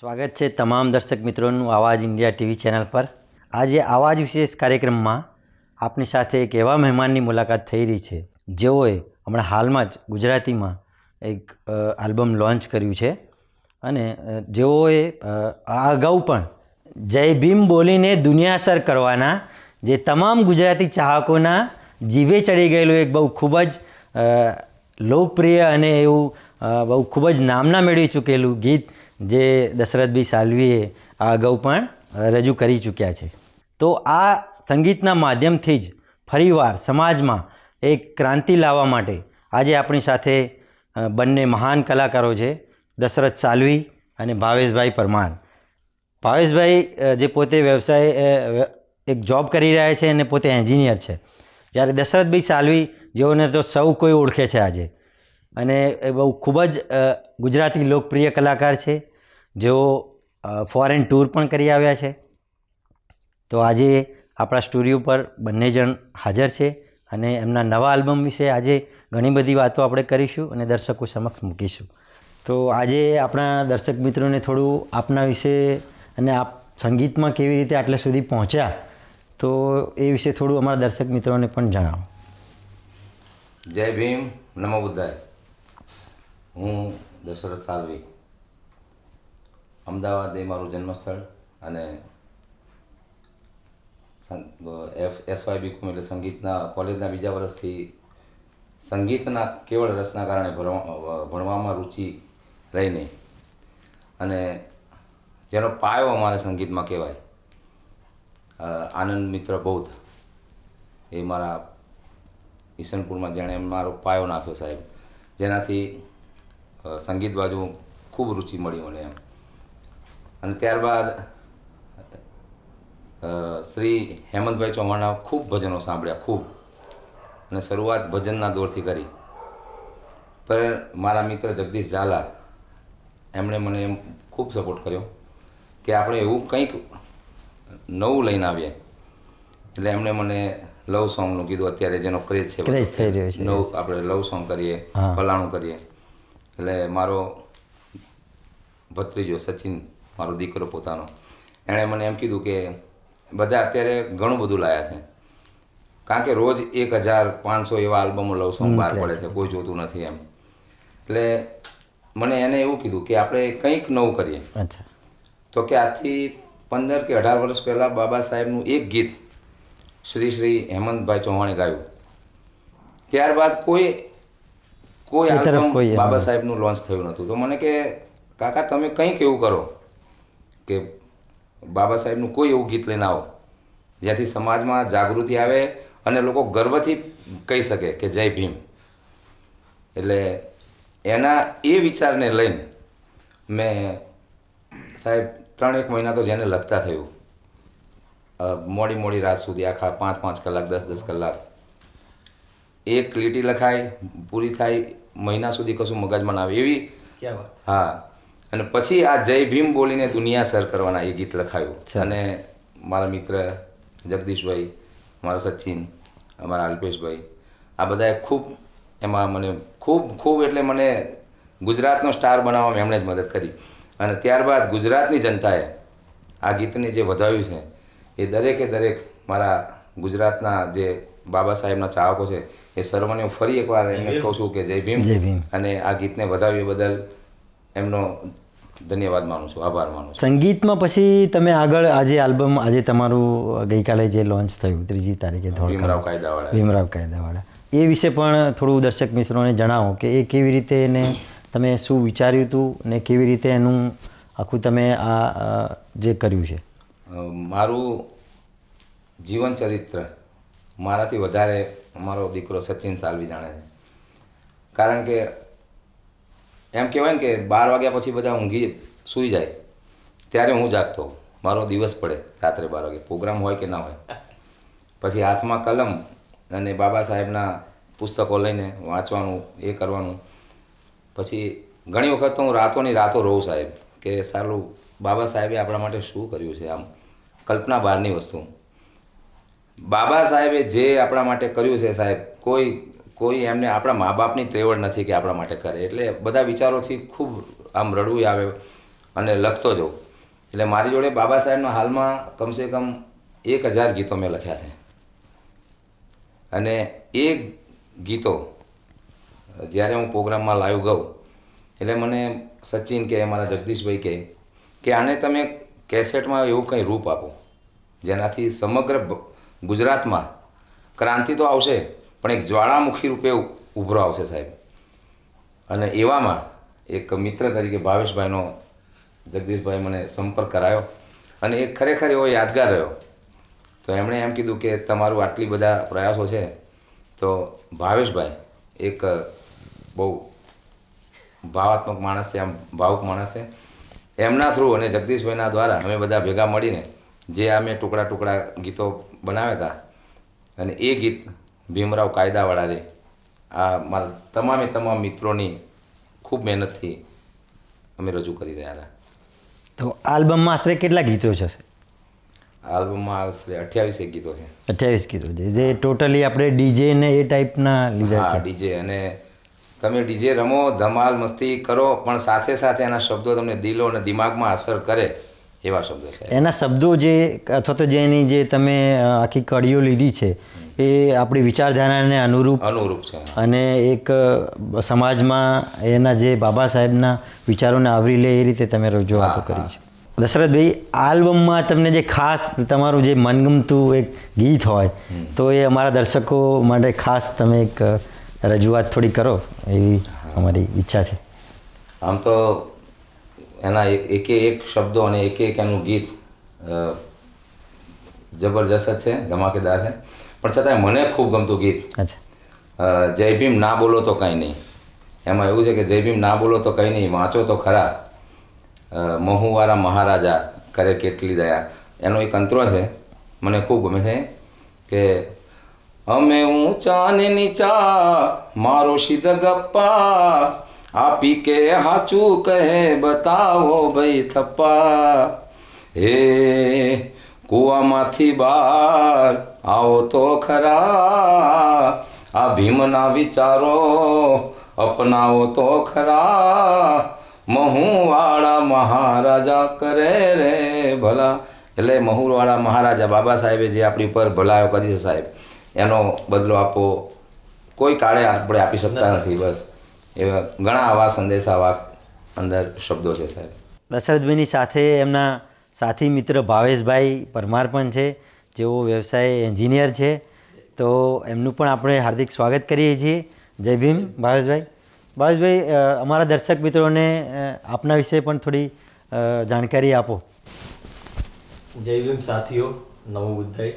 સ્વાગત છે તમામ દર્શક મિત્રોનું આવાજ ઇન્ડિયા ટીવી ચેનલ પર. આજે આવાજ વિશેષ કાર્યક્રમમાં આપની સાથે એક એવા મહેમાનની મુલાકાત થઈ રહી છે, જેઓએ હમણાં હાલમાં જ ગુજરાતીમાં એક આલ્બમ લોન્ચ કર્યું છે અને જેઓએ આ અગાઉ પણ જય ભીમ બોલીને દુનિયાસર કરવાના જે તમામ ગુજરાતી ચાહકોના જીભે ચડી ગયેલું એક બહુ ખૂબ જ લોકપ્રિય અને એવું બહુ ખૂબ જ નામના મેળવી ચૂકેલું ગીત જે દશરથભાઈ સાલવીએ આ અગાઉ પણ રજૂ કરી ચૂક્યા છે. તો આ સંગીતના માધ્યમથી જ ફરીવાર સમાજમાં એક ક્રાંતિ લાવવા માટે આજે આપણી સાથે બંને મહાન કલાકારો છે, દશરથ સાલવી અને ભાવેશભાઈ પરમાર. ભાવેશભાઈ જે પોતે વ્યવસાય એક જોબ કરી રહ્યા છે અને પોતે એન્જિનિયર છે. જ્યારે દશરથભાઈ સાલવી જેઓને તો સૌ કોઈ ઓળખે છે આજે. અને એ બહુ ખૂબ જ ગુજરાતી લોકપ્રિય કલાકાર છે. જેઓ ફોરેન ટૂર પણ કરી આવ્યા છે. તો આજે આપણા સ્ટુડિયો પર બંને જણ હાજર છે અને એમના નવા આલ્બમ વિશે આજે ઘણી બધી વાતો આપણે કરીશું અને દર્શકો સમક્ષ મૂકીશું. તો આજે આપણા દર્શક મિત્રોને થોડું આપના વિશે અને આપ સંગીતમાં કેવી રીતે આટલે સુધી પહોંચ્યા, તો એ વિશે થોડું અમારા દર્શક મિત્રોને પણ જણાવો. જય ભીમ, નમો બુદ્ધાય. હું દશરથ સાલવી. અમદાવાદ એ મારું જન્મસ્થળ અને એફ એસવાય બીકોમ એટલે સંગીતના કોલેજના બીજા વર્ષથી સંગીતના કેવળ રસના કારણે ભણવા- ભણવામાં રુચિ રહીને અને જેનો પાયો અમારે સંગીતમાં કહેવાય આનંદ મિત્ર બૌદ્ધ. એ મારા ઈશનપુરમાં જેણે મારો પાયો નાખ્યો સાહેબ. જેનાથી સંગીત બાજુ ખૂબ રુચિ મળી મને એમ. અને ત્યારબાદ શ્રી હેમંતભાઈ ચૌહાણના ખૂબ ભજનો સાંભળ્યા ખૂબ. અને શરૂઆત ભજનના દોરથી કરી. પર મારા મિત્ર જગદીશ ઝાલા એમણે મને એમ ખૂબ સપોર્ટ કર્યો કે આપણે એવું કંઈક નવું લઈને આવીએ. એટલે એમણે મને લવ સોંગનું કીધું અત્યારે જેનો ક્રેઝ છે Craze થઈ રહ્યો છે. નવ આપણે લવ સોંગ કરીએ ફલાણું કરીએ. એટલે મારો ભત્રીજો સચિન મારો દીકરો પોતાનો. એણે મને એમ કીધું કે બધા અત્યારે ઘણું બધું લાયા છે. કારણ કે રોજ એક હજાર પાંચસો એવા આલ્બમો લવ સોંગ બહાર પડે છે. કોઈ જોતું નથી એમ. એટલે મને એને એવું કીધું કે આપણે કંઈક નવું કરીએ. તો કે આજથી પંદર કે અઢાર વર્ષ પહેલાં બાબા સાહેબનું એક ગીત શ્રી શ્રી હેમંતભાઈ ચૌહાણે ગાયું. ત્યારબાદ કોઈ કોઈ બાબા સાહેબનું લોન્ચ થયું નહોતું. તો મને કે કાકા તમે કંઈક એવું કરો. કે બાબા સાહેબનું કોઈ એવું ગીત લઈને આવો જ્યાંથી સમાજમાં જાગૃતિ આવે અને લોકો ગર્વથી કહી શકે કે જય ભીમ. એટલે એના એ વિચારને લઈને મેં સાહેબ ત્રણ એક મહિના તો જેને લખતા થયું. મોડી મોડી રાત સુધી આખા પાંચ પાંચ કલાક દસ દસ કલાક એક લીટી લખાય પૂરી થાય મહિના સુધી કશું મગજમાં ના આવે એવી હા અને પછી આ જય ભીમ બોલીને દુનિયા સર કરવાના એ ગીત લખાયું. અને મારા મિત્ર જગદીશભાઈ મારા સચિન અમારા અલ્પેશભાઈ આ બધાએ ખૂબ એમાં મને ખૂબ ખૂબ એટલે મને ગુજરાતનો સ્ટાર બનાવવામાં એમણે જ મદદ કરી અને ત્યારબાદ ગુજરાતની જનતાએ આ ગીતને જે વધાવ્યું છે એ દરેકે દરેક મારા ગુજરાતના જે બાબા સાહેબના ચાહકો છે એ સર્વને હું ફરી એકવાર એમને કહું છું કે જય ભીમ જય ભીમ. અને આ ગીતને વધાવ્યું બદલ એમનો ધન્યવાદ માનું છું આભાર માનું છું. સંગીતમાં પછી તમે આગળ આજે આલ્બમ આજે તમારું ગઈકાલે જે લોન્ચ થયું ત્રીજી તારીખે ભીમરાવ કાયદાવાળા. ભીમરાવ કાયદાવાળા. એ વિશે પણ થોડું દર્શક મિત્રોને જણાવો કે એ કેવી રીતે એને તમે શું વિચાર્યું હતું ને કેવી રીતે એનું આખું તમે આ જે કર્યું છે? મારું જીવન ચરિત્ર મારાથી વધારે મારો દીકરો સચિન સાલવી જાણે છે. કારણ કે એમ કહેવાય ને કે બાર વાગ્યા પછી બધા ઊંઘી સૂઈ જાય. ત્યારે હું જાગતો. મારો દિવસ પડે રાત્રે બાર વાગે. પ્રોગ્રામ હોય કે ના હોય. પછી હાથમાં કલમ અને બાબા સાહેબના પુસ્તકો લઈને વાંચવાનું, એ કરવાનું. પછી ઘણી વખત તો હું રાતોની રાતો રહું સાહેબ, કે સારું, બાબા સાહેબે આપણા માટે શું કર્યું છે આમ? કલ્પના બહારની વસ્તુ. બાબા સાહેબે જે આપણા માટે કર્યું છે સાહેબ, કોઈ કોઈ એમને આપણા મા બાપની ત્રેવડ નથી કે આપણા માટે કરે. એટલે બધા વિચારોથી ખૂબ આમ રડવું આવે અને લખતો જાઉં. એટલે મારી જોડે બાબા સાહેબના હાલમાં કમસે કમ એક હજાર ગીતો મેં લખ્યા છે. અને એ ગીતો જ્યારે હું પ્રોગ્રામમાં લાઈવ ગઉં, એટલે મને સચિન કે મારા જગદીશભાઈ કહે કે, આને તમે કેસેટમાં એવું કંઈ રૂપ આપો, જેનાથી સમગ્ર ગુજરાતમાં ક્રાંતિ તો આવશે પણ એક જ્વાળામુખી રૂપે ઉભરો આવશે સાહેબ. અને એવામાં એક મિત્ર તરીકે ભાવેશભાઈનો, જગદીશભાઈ મને સંપર્ક કરાયો અને એ ખરેખર એવો યાદગાર રહ્યો. તો એમણે એમ કીધું કે તમારું આટલી બધા પ્રયાસો છે, તો ભાવેશભાઈ એક, બહુ ભાવાત્મક માણસ છે, આમ ભાવુક માણસ છે. એમના થ્રુ અને જગદીશભાઈના દ્વારા અમે બધા ભેગા મળીને જે અમે ટુકડા ટુકડા ગીતો બનાવ્યા હતા અને એ ગીત ભીમરાવ કાયદાવાળા રે આ મારા તમામે તમામ મિત્રોની ખૂબ મહેનતથી અમે રજૂ કરી રહ્યા હતા. તો આલ્બમમાં આશરે કેટલા ગીતો છે? આલ્બમમાં આશરે અઠ્યાવીસ એક ગીતો છે. અઠ્યાવીસ ગીતો છે. જે ટોટલી આપણે ડીજે ને એ ટાઈપના લીધા છે. ડીજે. અને તમે ડીજે રમો ધમાલ મસ્તી કરો પણ સાથે સાથે એના શબ્દો તમને દિલો અને દિમાગમાં અસર કરે એવા શબ્દો છે. એના શબ્દો જે અથવા તો જે એની જે તમે આખી કડીઓ લીધી છે એ આપણી વિચારધારાને અનુરૂપ અનુરૂપ છે અને એક સમાજમાં એના જે બાબા સાહેબના વિચારોને આવરી લે એ રીતે તમે રજૂઆતો કરી છે. દશરથભાઈ આલ્બમમાં તમને જે ખાસ તમારું જે મનગમતું એક ગીત હોય તો એ અમારા દર્શકો માટે ખાસ તમે એક રજૂઆત થોડી કરો એવી અમારી ઈચ્છા છે. આમ તો એના એકે એક શબ્દો અને એકે એક એનું ગીત જબરજસ્ત છે ધમાકેદાર છે. પણ છતાંય મને ખૂબ ગમતું ગીત. જય ભીમ ના બોલો તો કંઈ નહીં. એમાં એવું છે કે જય ભીમ ના બોલો તો કંઈ નહીં વાંચો તો ખરા. મહુવાળા મહુવારા મહારાજા કરે કેટલી દયા. એનો એક અંતરો છે મને ખૂબ ગમે છે કે અમે ઊંચા ને નીચા મારો સીધ ગપ્પા આપી કે હાચું કહે બતાવો ભાઈ થપ્પા. હે કૂવામાંથી બહાર આવો તો ખરા આ ભીમના વિચારો અપનાવો તો ખરા મહુવાળા મહારાજા કરે રે ભલા. એટલે મહુવાળા મહારાજા બાબા સાહેબે જે આપણી ઉપર ભલાયો કરી છે સાહેબ એનો બદલો આપો. કોઈ કાળે આપણે આપી શકતા નથી. બસ. એવા ઘણા આવા સંદેશા આવા અંદર શબ્દો છે સાહેબ. દશરથભાઈની સાથે એમના સાથી મિત્ર ભાવેશભાઈ પરમાર પણ છે. જેઓ વ્યવસાય એન્જિનિયર છે, તો એમનું પણ આપણે હાર્દિક સ્વાગત કરીએ છીએ. જય ભીમ, ભાવેશભાઈ. ભાવેશભાઈ અમારા દર્શક મિત્રોને આપના વિશે પણ થોડી જાણકારી આપો. જય ભીમ સાથીઓ નવો બુદ્ધાઈ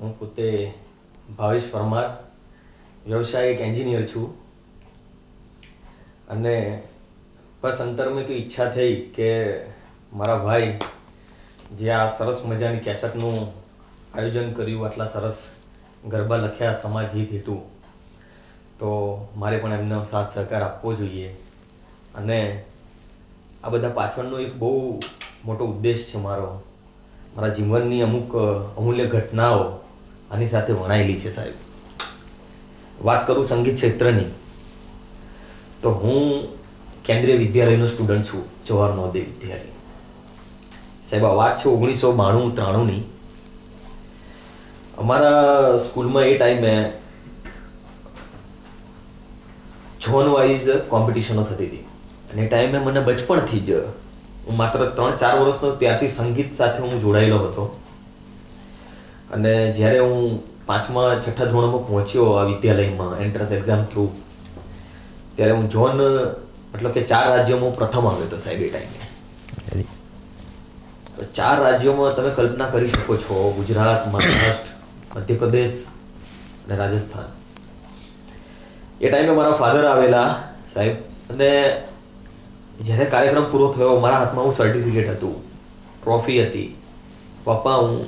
હું પોતે ભાવેશ પરમાર, વ્યવસાયિક એન્જિનિયર છું. અને બસ અંતરમાં એક ઈચ્છા થઈ કે મારા ભાઈ જે આ સરસ મજાની કેસેટનું આયોજન કર્યું, આટલા સરસ ગરબા લખ્યા સમાજ હિત હેતુ. તો મારે પણ એમનો સાથ સહકાર આપવો જોઈએ. અને આ બધા પાછળનો એક બહુ મોટો ઉદ્દેશ છે મારો. મારા જીવનની અમુક અમૂલ્ય ઘટનાઓ આની સાથે વણાયેલી છે સાહેબ. વાત કરું સંગીત ક્ષેત્રની, તો હું કેન્દ્રીય વિદ્યાલયનો સ્ટુડન્ટ છું જવાહર નવોદય વિદ્યાલય સાહેબ, આ વાત છે ઓગણીસો બાણું ત્રાણુંની અમારા સ્કૂલમાં એ ટાઈમે ઝોન વાઇઝ કોમ્પિટિશનો થતી હતી. અને એ ટાઈમે મને બચપણથી જ, હું માત્ર ત્રણ ચાર વર્ષનો ત્યારથી સંગીત સાથે હું જોડાયેલો હતો. અને જ્યારે હું પાંચમા, છઠ્ઠા ધોરણમાં પહોંચ્યો આ વિદ્યાલયમાં એન્ટ્રન્સ એક્ઝામ થ્રુ ત્યારે હું ઝોન મતલબ કે ચાર રાજ્યોમાં પ્રથમ આવ્યો હતો સાહેબ એ ટાઈમે. ચાર રાજ્યોમાં તમે કલ્પના કરી શકો છો, ગુજરાત, મહારાષ્ટ્ર, મધ્યપ્રદેશ અને રાજસ્થાન. એ ટાઈમે મારા ફાધર આવેલા, સાહેબ. અને જ્યારે કાર્યક્રમ પૂરો થયો, મારા હાથમાં હું સર્ટિફિકેટ હતું. ટ્રોફી હતી. પપ્પા, હું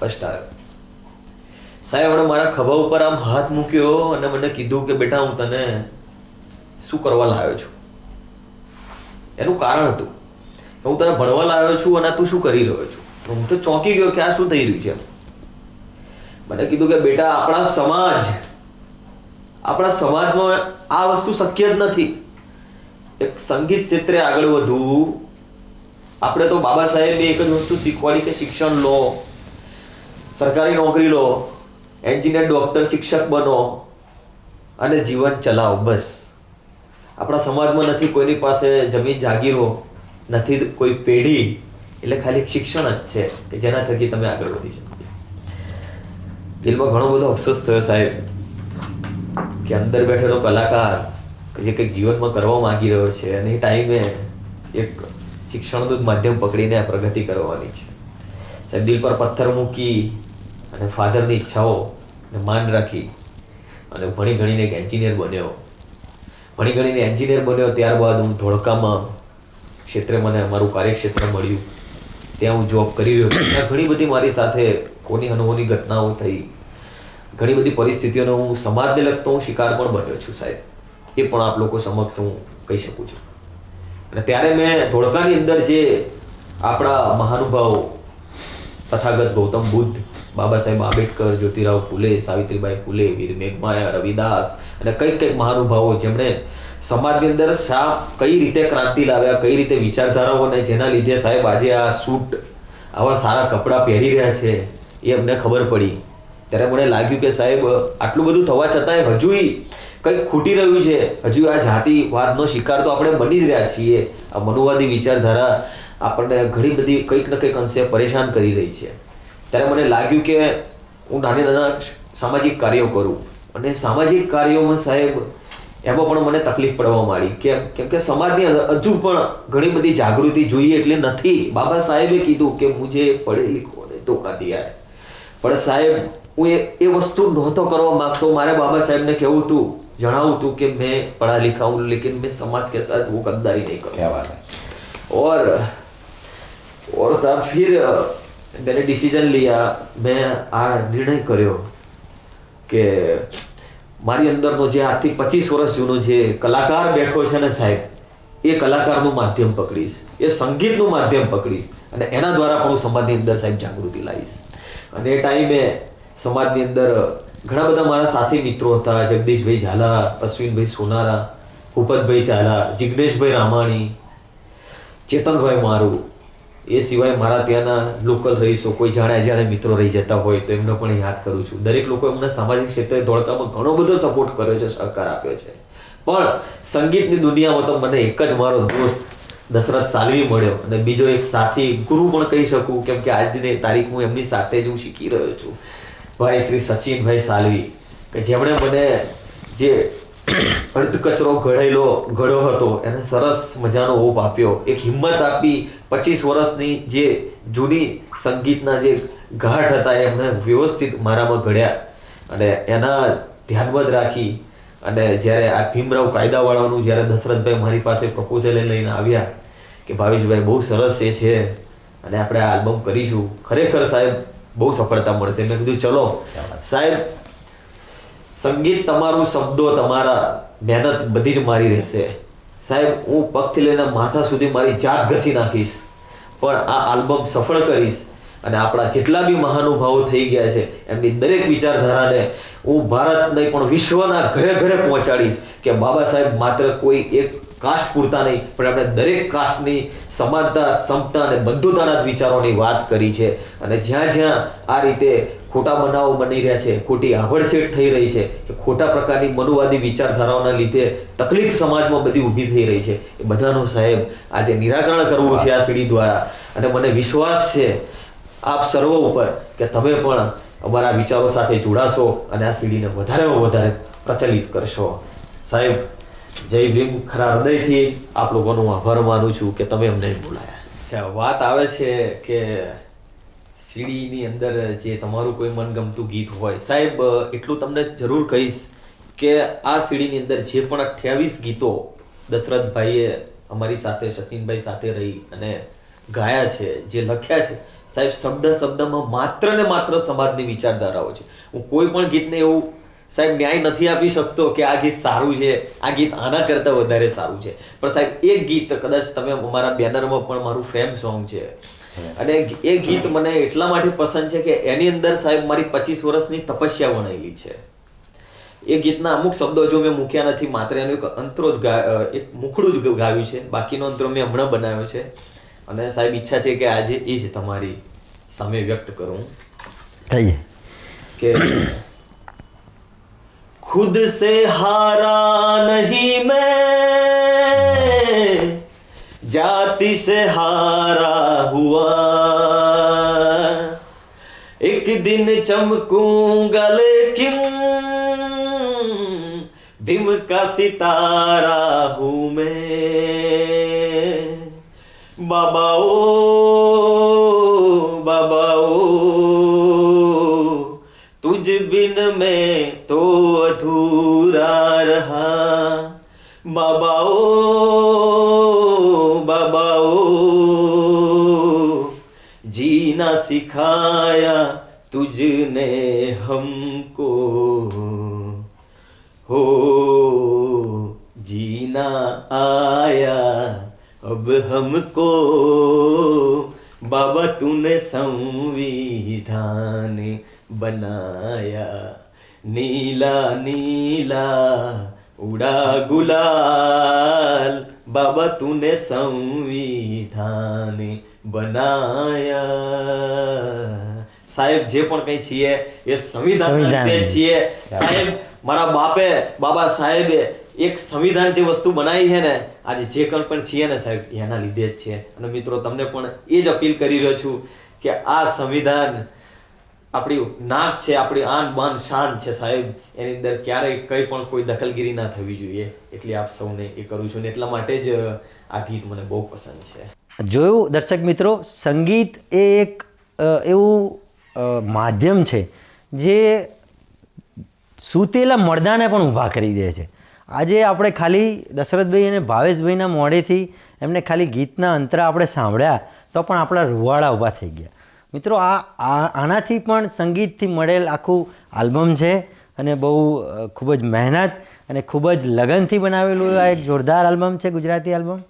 ફર્સ્ટ આવ્યો. સાહેબ, એમણે મારા ખભા ઉપર આમ હાથ મૂક્યો અને મને કીધું કે, બેટા, હું તને શું કરવા લાવ્યો છું? એનું કારણ હતું. હું તને ભણવા લાવ્યો છું અને તું શું કરી રહ્યો છું? હું તો ચોંકી ગયો કે આ શું થઈ રહ્યું છે? મને કીધું કે બેટા, આપણા સમાજ, આપણા સમાજમાં આ વસ્તુ શક્ય જ નથી. એક સંગીત ક્ષેત્રે આગળ વધવું. આપણે તો બાબા સાહેબે એક જ વસ્તુ શીખવાડી કે શિક્ષણ લો, સરકારી નોકરી લો, એન્જિનિયર, ડૉક્ટર, શિક્ષક બનો અને જીવન ચલાવો, બસ. આપણા સમાજમાં નથી કોઈની પાસે જમીન જાગીરો નથી કોઈ પેઢી, એટલે ખાલી શિક્ષણ જ છે કે જેના થકી તમે આગળ વધી શકો. દિલમાં ઘણો બધો અફસોસ થયો સાહેબ, કે અંદર બેઠેલો કલાકાર કે જે કંઈક જીવનમાં કરવા માંગી રહ્યો છે અને એ ટાઈમે એક શિક્ષણનું માધ્યમ પકડીને આ પ્રગતિ કરવાની છે. સાહેબ, દિલ પર પથ્થર મૂકી અને ફાધરની ઈચ્છાઓ ને માન રાખી અને ભણી ગણીને એક એન્જિનિયર બન્યો. ભણી ગણીને એન્જિનિયર બન્યો, ત્યારબાદ હું ધોળકામાં ક્ષેત્રે મને મારું કાર્યક્ષેત્ર મળ્યું. ત્યાં હું જોબ કરી રહ્યો ત્યાં ઘણી બધી મારી સાથે કોની અનુભવની ઘટનાઓ થઈ. ઘણી બધી પરિસ્થિતિઓનો હું સમાજને લગતો હું શિકાર પણ બન્યો છું સાહેબ. એ પણ આપ લોકો સમક્ષ હું કહી શકું છું. અને ત્યારે મેં ધોળકાની અંદર જે આપણા મહાનુભાવો તથાગત ગૌતમ બુદ્ધ, બાબા સાહેબ આંબેડકર, જ્યોતિરાવ ફૂલે, સાવિત્રીબાઈ ફૂલે, વીર મેઘમાયા, રવિદાસ અને કંઈક કંઈક મહાનુભાવો જેમણે સમાજની અંદર શા કઈ રીતે ક્રાંતિ લાવ્યા, કઈ રીતે વિચારધારાઓ અને જેના લીધે સાહેબ આજે આ સૂટ, આવા સારા કપડાં પહેરી રહ્યા છે, એ અમને ખબર પડી. ત્યારે મને લાગ્યું કે સાહેબ, આટલું બધું થવા છતાંય હજુય કંઈક ખૂટી રહ્યું છે. હજુ આ જાતિવાદનો શિકાર તો આપણે બની જ રહ્યા છીએ. આ મનુવાદી વિચારધારા આપણને ઘણી બધી કંઈક ને કંઈક અંશે પરેશાન કરી રહી છે. ત્યારે મને લાગ્યું કે હું નાના નાના સામાજિક કાર્યો કરું. અને સામાજિક કાર્યોમાં સાહેબ એમાં પણ મને તકલીફ પડવા માંડી. કેમ? કેમ કે સમાજની હજુ પણ ઘણી બધી જાગૃતિ જોઈએ એટલે નથી. બાબા સાહેબે કીધું કે મુજે પડેલી કોને ધોકા દિયા પણ સાહેબ હું એ એ વસ્તુ નહોતો કરવા માગતો. મારે બાબા સાહેબને કેવું હતું જણાવું હતું કે મેં પઢા લિખા હું લેકિન મેં સમાજ કે સાથે સાથ वो નહીં नहीं करूँगा ઓર ઓર સાહેબ फिर मैंने डिसीजन લીયા. મેં આ નિર્ણય કર્યો કે મારી અંદરનો જે આજથી પચીસ વર્ષ જૂનો જે કલાકાર બેઠો છે ને સાહેબ, એ કલાકારનું માધ્યમ પકડીશ, એ સંગીતનું માધ્યમ પકડીશ અને એના દ્વારા પણ હું સમાજની અંદર સાહેબ જાગૃતિ લાવીશ. અને એ ટાઈમે સમાજની અંદર ઘણા બધા મારા સાથી મિત્રો હતા, જગદીશભાઈ ઝાલા, અશ્વિનભાઈ સોનારા, ભૂપતભાઈ ઝાલા, જિગ્નેશભાઈ રામાણી, ચેતનભાઈ મારું એ સિવાય મારા ત્યાંના લોકલ રહીશો, કોઈ જાણે જાણે મિત્રો રહી જતા હોય તો એમને પણ યાદ કરું છું. દરેક લોકો એમને સામાજિક ક્ષેત્રે ધોળકામાં ઘણો બધો સપોર્ટ કર્યો છે, સહકાર આપ્યો છે. પણ સંગીતની દુનિયામાં તો મને એક જ મારો દોસ્ત દશરથ સાલવી મળ્યો અને બીજો એક સાથી ગુરુ પણ કહી શકું, કેમ કે આજની તારીખ હું એમની સાથે જ હું શીખી રહ્યો છું. ભાઈ શ્રી સચિનભાઈ સાલવી, કે જેમણે મને જે અર્ધ કચરો ઘડેલો ઘડો હતો. એને સરસ મજાનો ઓપ આપ્યો. એક હિંમત આપી પચીસ વર્ષની જે જૂની સંગીતના જે ઘાટ હતા એમને વ્યવસ્થિત મારામાં ઘડ્યા. અને એના ધ્યાનમાં જ રાખી. અને જ્યારે આ ભીમરાવ કાયદાવાળાનું જ્યારે દશરથભાઈ મારી પાસે પ્રપોઝલ લઈને આવ્યા કે ભાવેશભાઈ બહુ સરસ એ છે. અને આપણે આ આલ્બમ કરીશું. ખરેખર સાહેબ બહુ સફળતા મળશે. મેં કીધું ચલો સાહેબ સંગીત તમારું શબ્દો તમારા મહેનત બધી જ મારી રહેશે. સાહેબ, હું પગથી લઈને માથા સુધી મારી જાત ઘસી નાખીશ. પણ આ આલ્બમ સફળ કરીશ અને આપણા જેટલા બી મહાનુભાવો થઈ ગયા છે, એમની દરેક વિચારધારાને હું ભારત નહીં, પણ વિશ્વના ઘરે ઘરે પહોંચાડીશ કે બાબા સાહેબ માત્ર કોઈ એક કાસ્ટ પૂરતા નહીં, પણ એમણે દરેક કાસ્ટની સમાનતા, સમતા અને બંધુતાના જ વિચારોની વાત કરી છે. અને જ્યાં જ્યાં આ રીતે ખોટા બનાવો બની રહ્યા છે, ખોટી આભડછેટ થઈ રહી છે, કે ખોટા પ્રકારની મનુવાદી વિચારધારાઓના લીધે તકલીફ સમાજમાં બધી ઊભી થઈ રહી છે. એ બધાનું સાહેબ આજે નિરાકરણ કરવું છે આ સીડી દ્વારા. અને મને વિશ્વાસ છે આપ સર્વ ઉપર કે તમે પણ અમારા વિચારો સાથે જોડાશો અને આ સીડીને વધારેમાં વધારે પ્રચલિત કરશો. સાહેબ, જય ભીમ. ખરા હૃદયથી આપ લોકોનો આભાર માનું છું કે તમે અમને બોલાયા. વાત આવે છે કે સીડીની અંદર જે તમારું કોઈ મનગમતું ગીત હોય. સાહેબ એટલું તમને જરૂર કહીશ કે આ સીડીની અંદર જે પણ અઠ્યાવીસ ગીતો દશરથભાઈએ અમારી સાથે, સચિનભાઈ સાથે રહી અને ગાયા છે, જે લખ્યા છે, સાહેબ, શબ્દ શબ્દમાં માત્ર ને માત્ર સમાજની વિચારધારાઓ છે. હું કોઈ પણ ગીતને એવું, સાહેબ, ન્યાય નથી આપી શકતો કે આ ગીત સારું છે, આ ગીત આના કરતાં વધારે સારું છે. પણ સાહેબ, એક ગીત કદાચ તમે અમારા બેનરમાં પણ મારું ફેમ સોંગ છે અને એ ગીત મને એટલા માટે પસંદ છે કે એની અંદર સાહેબ મારી પચીસ વર્ષની તપસ્યા વણાયેલી છે એ ગીતના અમુક શબ્દો જો મેં મૂક્યા નથી માત્ર એનું એક અંતરો જ ગા- અ, એક મુખડું જ ગાવ્યું છે બાકીનો અંતરો મેં હમણાં બનાવ્યો છે અને સાહેબ ઈચ્છા છે કે આજે એ જ તમારી સામે વ્યક્ત કરું થઈએ કે खुद से हारा नहीं मैं जाति से हारा हुआ। एक दिन चमकूँगा लेकिन भीम का सितारा हूँ मैं। बाबा ओ बाबा ओ तुझ बिन मैं तो अधूरा रहा। बाबा ओ सिखाया तुझने हमको। हो, जीना आया, अब हमको। बाबा, तूने संविधान बनाया। नीला नीला, उड़ा गुलाल। બાબા તુને સંવિધાન બનાયા. સાહેબ જે પણ કઈ છીએ એ સંવિધાન છીએ. સાહેબ મારા બાપે બાબા સાહેબે એક સંવિધાન જે વસ્તુ બનાવી છે ને આજે જે કણ પણ છીએ ને સાહેબ એના લીધે જ છે. અને મિત્રો તમને પણ એ જ અપીલ કરી રહ્યો છું કે આ સંવિધાન આપણી નાક છે, આપણી આન બાન શાન છે સાહેબ. એની અંદર ક્યારેય કંઈ પણ કોઈ દખલગીરી ના થવી જોઈએ. એટલે આપ સૌને એ કરું છું ને એટલા માટે જ આ ગીત મને બહુ પસંદ છે. જોયું, દર્શક મિત્રો, સંગીત એ એક એવું માધ્યમ છે જે સૂતેલા મળદાને પણ ઊભા કરી દે છે. આજે આપણે ખાલી દશરથભાઈ અને ભાવેશભાઈના મોડેથી એમને ખાલી ગીતના અંતરા આપણે સાંભળ્યા તો પણ આપણા રૂવાળા ઊભા થઈ ગયા. મિત્રો, આ આનાથી પણ સંગીતથી મળેલ આખું આલ્બમ છે અને બહુ ખૂબ જ મહેનત અને ખૂબ જ લગનથી બનાવેલું આ એક જોરદાર આલ્બમ છે, ગુજરાતી આલ્બમ.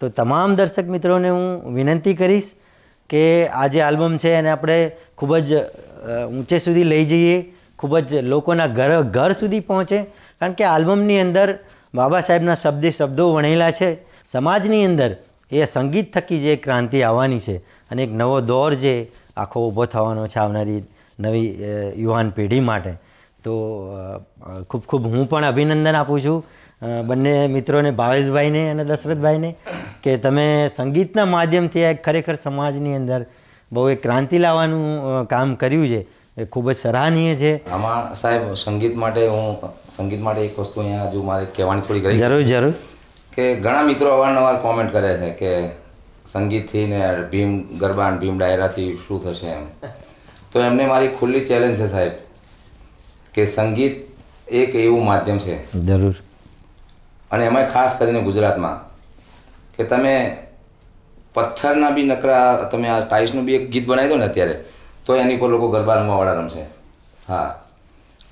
તો તમામ દર્શક મિત્રોને હું વિનંતી કરીશ કે આ જે આલ્બમ છે એને આપણે ખૂબ જ ઊંચે સુધી લઈ જઈએ, ખૂબ જ લોકોના ઘર ઘર સુધી પહોંચે. કારણ કે આલ્બમની અંદર બાબા સાહેબના શબ્દે શબ્દો વણેલા છે. સમાજની અંદર એ સંગીત થકી જે ક્રાંતિ આવવાની છે અને એક નવો દોર જે આખો ઊભો થવાનો છે આવનારી નવી યુવાન પેઢી માટે. તો ખૂબ ખૂબ હું પણ અભિનંદન આપું છું બંને મિત્રોને ભાવેશભાઈને અને દશરથભાઈને કે તમે સંગીતના માધ્યમથી આ એક ખરેખર સમાજની અંદર બહુ એક ક્રાંતિ લાવવાનું કામ કર્યું છે. એ ખૂબ જ સરાહનીય છે. આમાં સાહેબ સંગીત માટે હું સંગીત માટે એક વસ્તુ અહીંયા જો મારે કહેવાની થોડી જરૂર જરૂર. કે ઘણા મિત્રો અવારનવાર કોમેન્ટ કરે છે કે સંગીતથી ને ભીમ ગરબા ભીમ ડાયરાથી શું થશે એમ? તો એમને મારી ખુલ્લી ચેલેન્જ છે સાહેબ કે સંગીત એક એવું માધ્યમ છે. જરૂર. અને એમાંય ખાસ કરીને ગુજરાતમાં કે તમે પથ્થરના બી નકરા તમે આ ટાઇલ્સનું બી એક ગીત બનાવી દો ને અત્યારે તો એની પર લોકો ગરબા રમવાવાળા રમશે. હા.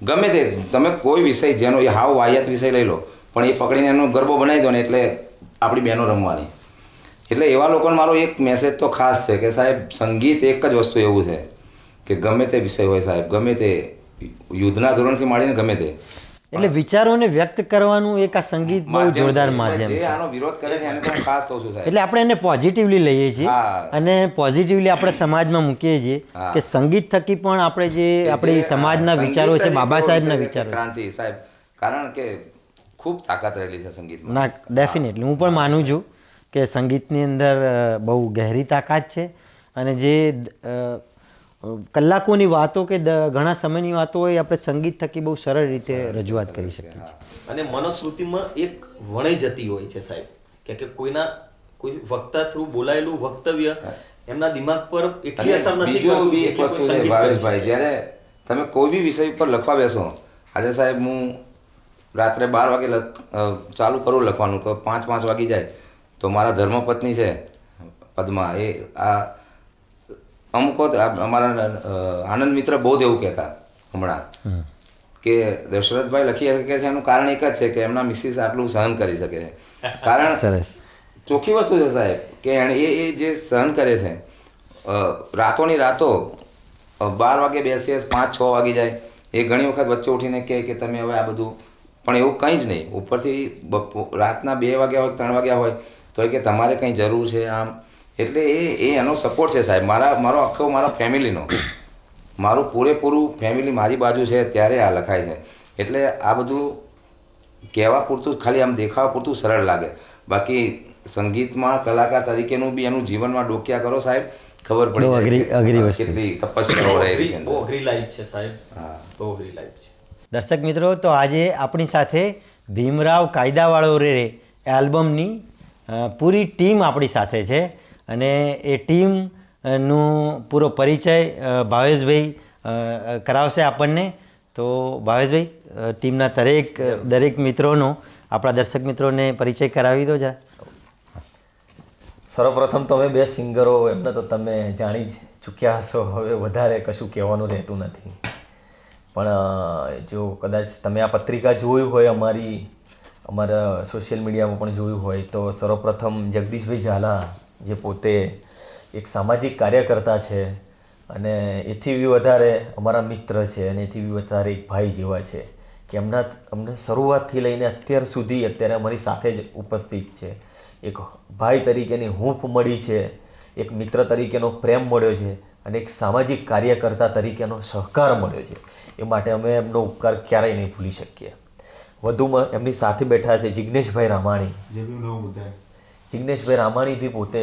ગમે તે તમે કોઈ વિષય જેનો એ હાવ વાહિયાત વિષય લઈ લો પણ એ પકડીને એનો ગરબો બનાવી દો ને એટલે આપણી બહેનો રમવાની. એટલે એવા લોકોને મારો એક મેસેજ તો ખાસ છે કે સાહેબ સંગીત એક જ વસ્તુ એવું છે કે ગમે તે વિષય હોય સાહેબ ગમે તે યુદ્ધના ધોરણથી માંડીને ગમે તે. એટલે વિચારોને વ્યક્ત કરવાનું એક આ સંગીત બહુ જોરદાર. માધ્યમ છે. આનો વિરોધ કરે છે એને તો ખાસ કહું છું સાહેબ. એટલે આપણે એને પોઝિટિવલી લઈએ છીએ અને પોઝિટિવલી આપણે સમાજમાં મૂકીએ છીએ કે સંગીત થકી પણ આપણે જે આપણી સમાજના વિચારો છે બાબા સાહેબના વિચારો ક્રાંતિ સાહેબ કારણ કે ખૂબ તાકાત રહેલી છે સંગીતમાં. ના ડેફિનેટલી હું પણ માનું છું. કે સંગીતની અંદર બહુ ગહેરી તાકાત છે. અને જે કલાકોની વાતો કે ઘણા સમયની વાતો હોય આપણે સંગીત થકી બહુ સરળ રીતે રજૂઆત કરી શકીએ છીએ. અને મનુસ્મૃતિમાં એક વણાઈ જતી હોય છે સાહેબ કે કે કોઈના કોઈ વક્તા થ્રુ બોલાયેલું વક્તવ્ય એમના દિમાગ પર એટલી અસર નથી કરતી એક વસ્તુ છે ભાવેશભાઈ જ્યારે તમે કોઈ બી વિષય ઉપર લખવા બેસો આજે સાહેબ હું રાત્રે બાર વાગે લખ અ, ચાલુ કરું લખવાનું તો પાંચ પાંચ વાગી જાય. તો મારા ધર્મપત્ની છે પદ્મા એ આ અમુક અમારા આનંદ મિત્ર બહુ જ એવું કહેતા હમણાં. કે દશરથભાઈ લખી શકે છે એનું કારણ એક જ છે કે એમના મિસિસ આટલું સહન કરી શકે છે. કારણ સરસ. ચોખ્ખી વસ્તુ છે સાહેબ કે એણે એ એ જે સહન કરે છે રાતોની રાતો બાર વાગે બેસીએ પાંચ છ વાગી જાય એ ઘણી વખત વચ્ચે ઉઠીને કહે કે તમે હવે આ બધું પણ એવું કંઈ જ નહીં. ઉપરથી રાતના બે વાગ્યા હોય ત્રણ વાગ્યા હોય તો એ કે તમારે કંઈ જરૂર છે આમ? એટલે એ એ એનો સપોર્ટ છે સાહેબ. મારા મારો આખો મારા ફેમિલીનો. મારું પૂરેપૂરું ફેમિલી મારી બાજુ છે ત્યારે આ લખાય છે. એટલે આ બધું કહેવા પૂરતું જ ખાલી આમ દેખાવા પૂરતું સરળ લાગે. બાકી સંગીતમાં કલાકાર તરીકેનું બી એનું જીવનમાં ડોક્યા કરો સાહેબ ખબર પડે અઘરી- અઘરી વસ્તુ. કેટલી તપસ્યાઓ રહેલી છે બહુ અઘરી લાઈફ છે સાહેબ. હા. બહુ અઘરી લાઈફ છે. દર્શક મિત્રો તો આજે આપણી સાથે ભીમરાવ કાયદાવાળો રે રે એલ્બમની પૂરી ટીમ આપણી સાથે છે અને એ ટીમનું પૂરો પરિચય ભાવેશભાઈ કરાવશે આપણને. તો ભાવેશભાઈ ટીમના દરેક દરેક મિત્રોનો, આપણા દર્શક મિત્રોને પરિચય કરાવી દો જરા. સર્વપ્રથમ તો અમે બે સિંગરો, એમને તો તમે જાણી જ ચૂક્યા હશો. હવે વધારે કશું કહેવાનું રહેતું નથી. પણ જો કદાચ તમે આ પત્રિકા જોયું હોય અમારી અમારા સોશિયલ મીડિયામાં પણ જોયું હોય તો સર્વપ્રથમ જગદીશભાઈ ઝાલા જે પોતે એક સામાજિક કાર્યકર્તા છે અને એથી બી વધારે અમારા મિત્ર છે અને એથી બી વધારે એક ભાઈ જેવા છે કે એમના અમને શરૂઆતથી લઈને અત્યાર સુધી અત્યારે અમારી સાથે જ ઉપસ્થિત છે. એક ભાઈ તરીકેની હૂંફ મળી છે, એક મિત્ર તરીકેનો પ્રેમ મળ્યો છે અને એક સામાજિક કાર્યકર્તા તરીકેનો સહકાર મળ્યો છે. એ માટે અમે એમનો ઉપકાર ક્યારેય નહીં ભૂલી શકીએ. વધુમાં એમની સાથે બેઠા છે જિજ્ઞેશભાઈ રામાણી. જિજ્ઞેશભાઈ રામાણી બી પોતે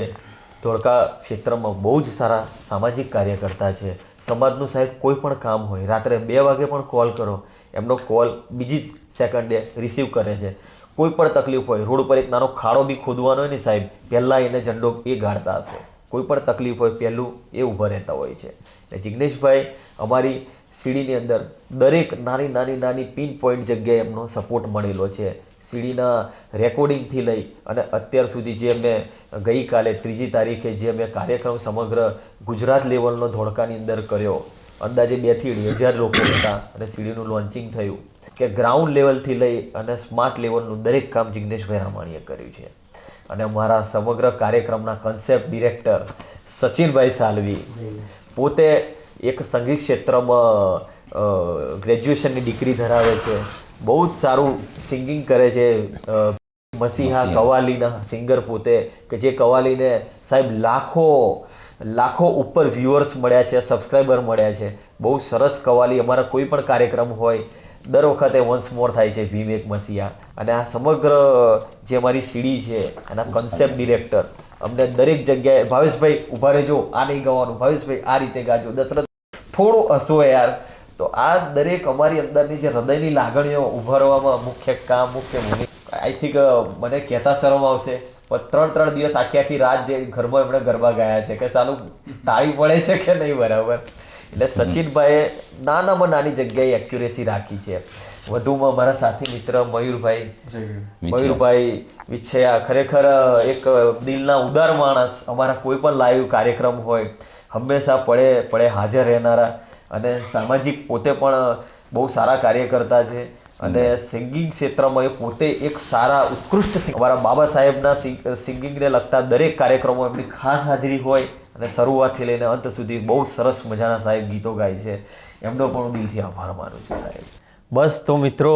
ધોળકા ક્ષેત્રમાં બહુ જ સારા સામાજિક કાર્યકર્તા છે. સમાજનું સાહેબ કોઈ પણ કામ હોય રાત્રે બે વાગે પણ કોલ કરો એમનો કોલ બીજી જ સેકન્ડે રિસીવ કરે છે. કોઈ પણ તકલીફ હોય રોડ પર એક નાનો ખાડો બી ખોદવાનો હોય ને સાહેબ પહેલાં એને ઝંડો એ ગાળતા હશે. કોઈ પણ તકલીફ હોય પહેલું એ ઊભા રહેતા હોય છે. એટલે જિજ્ઞેશભાઈ અમારી સીડીની અંદર દરેક નાની નાની નાની પિન પોઈન્ટ જગ્યાએ એમનો સપોર્ટ મળેલો છે. સીડીના રેકોર્ડિંગથી લઈ અને અત્યાર સુધી જે મેં ગઈકાલે ત્રીજી તારીખે જે મેં કાર્યક્રમ સમગ્ર ગુજરાત લેવલનો ધોળકાની અંદર કર્યો. અંદાજે બેથી અઢી હજાર લોકો હતા અને સીડીનું લોન્ચિંગ થયું. કે ગ્રાઉન્ડ લેવલથી લઈ અને સ્માર્ટ લેવલનું દરેક કામ જિગ્નેશભાઈ રામાણીએ કર્યું છે. અને મારા સમગ્ર કાર્યક્રમના કન્સેપ્ટ ડિરેક્ટર સચિનભાઈ સાલવી પોતે એક સંગીત ક્ષેત્રમાં ગ્રેજ્યુએશનની ડિગ્રી ધરાવે છે. બહુ જ સારું સિંગિંગ કરે છે. મસીહા કવાલીના સિંગર પોતે કે જે કવાલીને સાહેબ લાખો લાખો ઉપર વ્યુઅર્સ મળ્યા છે સબસ્ક્રાઈબર મળ્યા છે. બહુ સરસ કવાલી. અમારા કોઈ પણ કાર્યક્રમ હોય દર વખતે વન્સ મોર થાય છે ભીમ એક મસીહા. અને આ સમગ્ર જે અમારી સીડી છે એના કન્સેપ્ટ ડિરેક્ટર અમને દરેક જગ્યાએ ભાવેશભાઈ ઊભા રહેજો આ નહીં ગાવાનું. ભાવેશભાઈ આ રીતે ગાજો. દશરથ થોડો હસો યાર. તો આ દરેક અમારી અંદરની જે હૃદયની લાગણીઓ ઉભરવામાં મુખ્ય કામ મુખ્ય ભૂમિકા. આઈ થિંક મને કહેતા શરમ આવશે. પણ ત્રણ ત્રણ દિવસ આખી આખી રાત જે ઘરમાં એમણે ગરબા ગયા છે કે ચાલુ તાળી પડે છે કે નહીં બરાબર? એટલે સચિનભાઈએ નાનામાં નાની જગ્યાએ એક્યુરેસી રાખી છે. વધુમાં મારા સાથી મિત્ર મયુરભાઈ. મયુરભાઈ વિછયા ખરેખર એક દિલના ઉદાર માણસ. અમારા કોઈ પણ લાઈવ કાર્યક્રમ હોય હંમેશા પડે પડે હાજર રહેનારા અને સામાજિક પોતે પણ બહુ સારા કાર્ય કરતા છે અને સિંગિંગ ક્ષેત્રમાં એ પોતે એક સારા ઉત્કૃષ્ટ અમારા બાબા સાહેબના સિંગિંગને લગતા દરેક કાર્યક્રમો એમની ખાસ હાજરી હોય અને શરૂઆતથી લઈને અંત સુધી બહુ સરસ મજાના સાહેબ ગીતો ગાય છે. એમનો પણ હું દિલથી આભાર માનું છું સાહેબ. બસ તો મિત્રો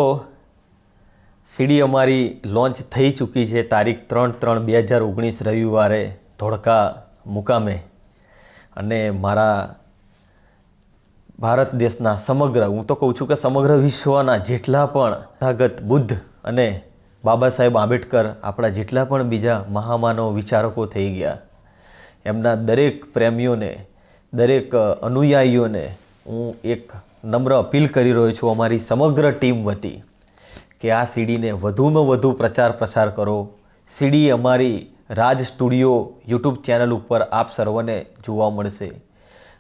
સીડી અમારી લોન્ચ થઈ ચૂકી છે તારીખ ત્રણ ત્રણ બે હજાર ઓગણીસ રવિવારે ધોળકા મુકામે. અને મારા ભારત દેશના સમગ્ર, હું તો કહું છું કે સમગ્ર વિશ્વના જેટલા પણ તથાગત બુદ્ધ અને બાબા સાહેબ આંબેડકર આપણા જેટલા પણ બીજા મહામાનવ વિચારકો થઈ ગયા. એમના દરેક પ્રેમીઓને, દરેક અનુયાયીઓને હું એક નમ્ર અપીલ કરી રહ્યો છું, અમારી સમગ્ર ટીમ વતી, કે આ સીડીને વધુમાં વધુ પ્રચાર પ્રસાર કરો. સીડી અમારી રાજ સ્ટુડિયો યુટ્યુબ ચેનલ ઉપર આપ સર્વને જોવા મળશે.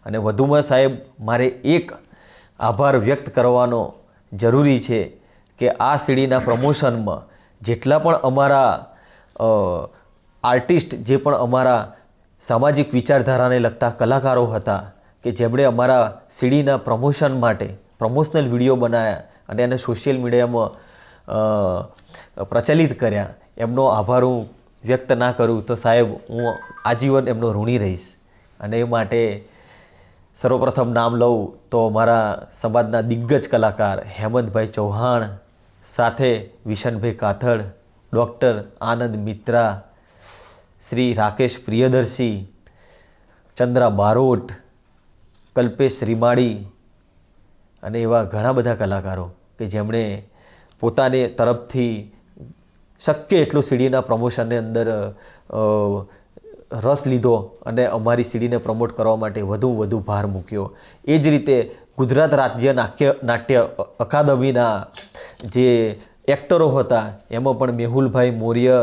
અને વધુમાં સાહેબ, મારે એક આભાર વ્યક્ત કરવાનો જરૂરી છે કે આ સીડીના પ્રમોશનમાં જેટલા પણ અમારા આર્ટિસ્ટ જે પણ અમારા સામાજિક વિચારધારાને લગતા કલાકારો હતા કે જેમણે અમારા સીડીના પ્રમોશન માટે પ્રમોશનલ વીડિયો બનાવ્યા અને એને સોશિયલ મીડિયામાં પ્રચલિત કર્યા, એમનો આભાર હું વ્યક્ત ના કરું તો સાહેબ હું આજીવન એમનો ઋણી રહીશ. અને એ માટે સર્વપ્રથમ નામ લઉં તો મારા સમાજના દિગ્ગજ કલાકાર હેમંતભાઈ ચૌહાણ, સાથે વિશનભાઈ કાથડ, ડૉક્ટર આનંદ મિત્રા, શ્રી રાકેશ પ્રિયદર્શી, ચંદ્રા બારોટ, કલ્પેશ રીમાડી અને એવા ઘણા બધા કલાકારો કે જેમણે પોતાને તરફથી શક્ય એટલું સીડીના પ્રમોશનની અંદર રસ લીધો અને અમારી સીડીને પ્રમોટ કરવા માટે વધુ વધુ ભાર મૂક્યો. એ જ રીતે ગુજરાત રાજ્ય નાટ્ય નાટ્ય અકાદમીના જે એક્ટરો હતા, એમાં પણ મેહુલભાઈ મૌર્ય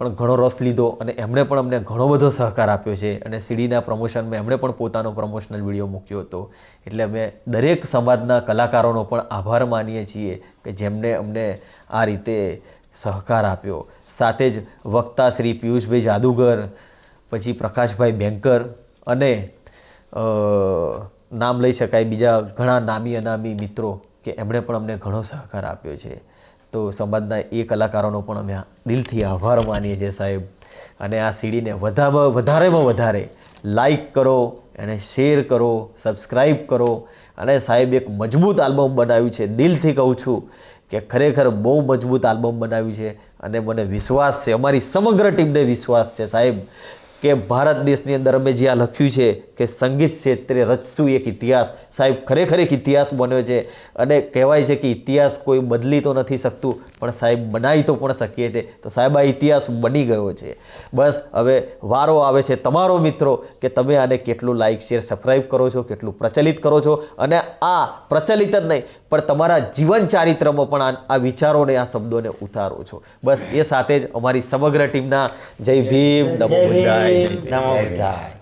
પણ ઘણો રસ લીધો અને એમણે પણ અમને ઘણો બધો સહકાર આપ્યો છે અને સીડીના પ્રમોશનમાં એમણે પણ પોતાનો પ્રમોશનલ વીડિયો મૂક્યો હતો. એટલે અમે દરેક સમાજના કલાકારોનો પણ આભાર માનીએ છીએ કે જેમણે અમને આ રીતે સહકાર આપ્યો. સાથે જ વક્તા શ્રી પિયુષભાઈ જાદુગર, પછી પ્રકાશભાઈ બેંકર અને નામ લઈ શકાય બીજા ઘણા નામી અનામી મિત્રો કે એમણે પણ અમને ઘણો સહકાર આપ્યો છે. તો સમાજના એ કલાકારોનો પણ અમે દિલથી આભાર માનીએ છીએ સાહેબ. અને આ સીડીને વધારેમાં વધારેમાં વધારે લાઈક કરો એને શેર કરો સબસ્ક્રાઈબ કરો. અને સાહેબ એક મજબૂત આલ્બમ બનાવ્યું છે. દિલથી કહું છું કે ખરેખર બહુ મજબૂત આલ્બમ બનાવ્યું છે અને મને વિશ્વાસ છે, અમારી સમગ્ર ટીમને વિશ્વાસ છે સાહેબ કે ભારત દેશની અંદર અમે જે આ લખ્યું છે કે સંગીત ક્ષેત્રે રચશું એક ઇતિહાસ. સાહેબ, ખરેખર એક ઇતિહાસ બન્યો છે અને કહેવાય છે કે ઇતિહાસ કોઈ બદલી તો નથી શકતું, પણ સાહેબ, બનાવી તો પણ શકીએ છે તો સાહેબ, આ ઇતિહાસ બની ગયો છે. બસ, હવે વારો આવે છે. તમારો મિત્રો, કે તમે આને કેટલું લાઇક શેર સબસ્ક્રાઈબ કરો છો, કેટલું પ્રચલિત કરો છો? અને આ પ્રચલિત જ નહીં, પણ તમારા જીવન ચારિત્રમાં પણ આ આ વિચારોને, આ શબ્દોને ઉતારો છો. બસ, એ સાથે જ અમારી સમગ્ર ટીમના જય ભીમ, નમો બુદ્ધાય. નમો બુદ્ધાય.